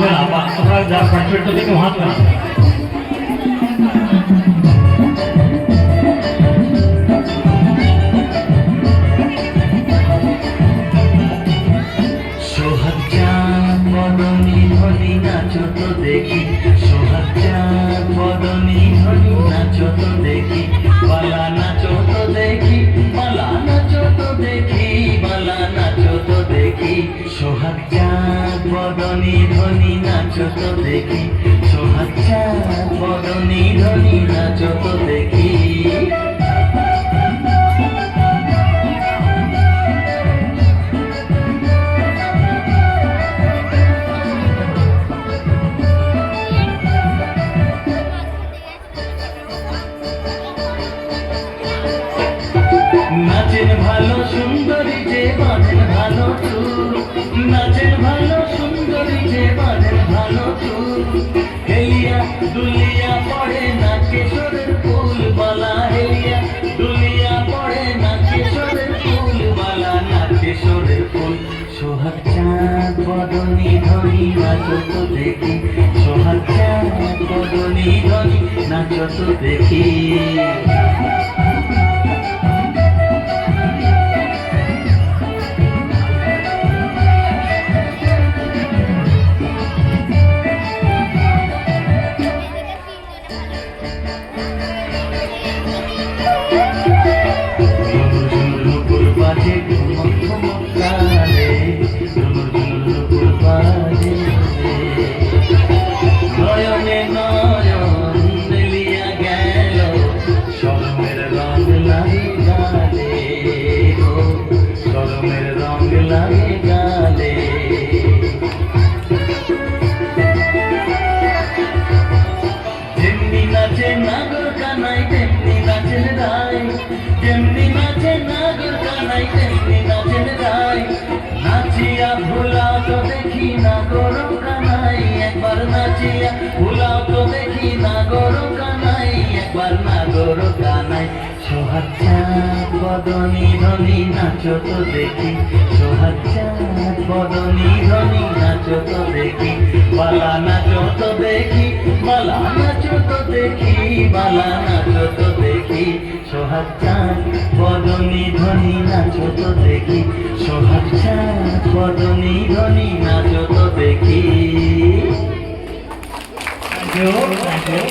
তোমরা পার্টিসিপেট করতে হাত না। দেখি। সোহাগা মদনী ধনী নাচো দেখি। সোহাগা মদনী ধনী নাচো তো দেখি। সোহাগা মদনী ধনী নাচো তো দেখি। নাচেন ভালো সুন্দরী পড়ে না কেশরের ফুল বালা হেলিয়া দুলিয়া পড়ে না কেশরের ফুল বালা না কেশরের ফুল। দেখি। সোহাগ চাঁদ, বদনি ধরি নাচো তো দেখি। ভুলাও তো দেখি নাগর কানাই, একবার নাগর কানাই। সোহাচ্ছা বদনী ধনী, নাচো তো দেখি। সোহাচ্ছা বদনী ধনী, নাচো তো দেখি। বালা নাচো তো দেখি, বালা নাচো তো দেখি, বালা নাচো তো দেখি। সোহাগ চাঁদ, বদনী ধ্বনি নাচো ยกแบบยก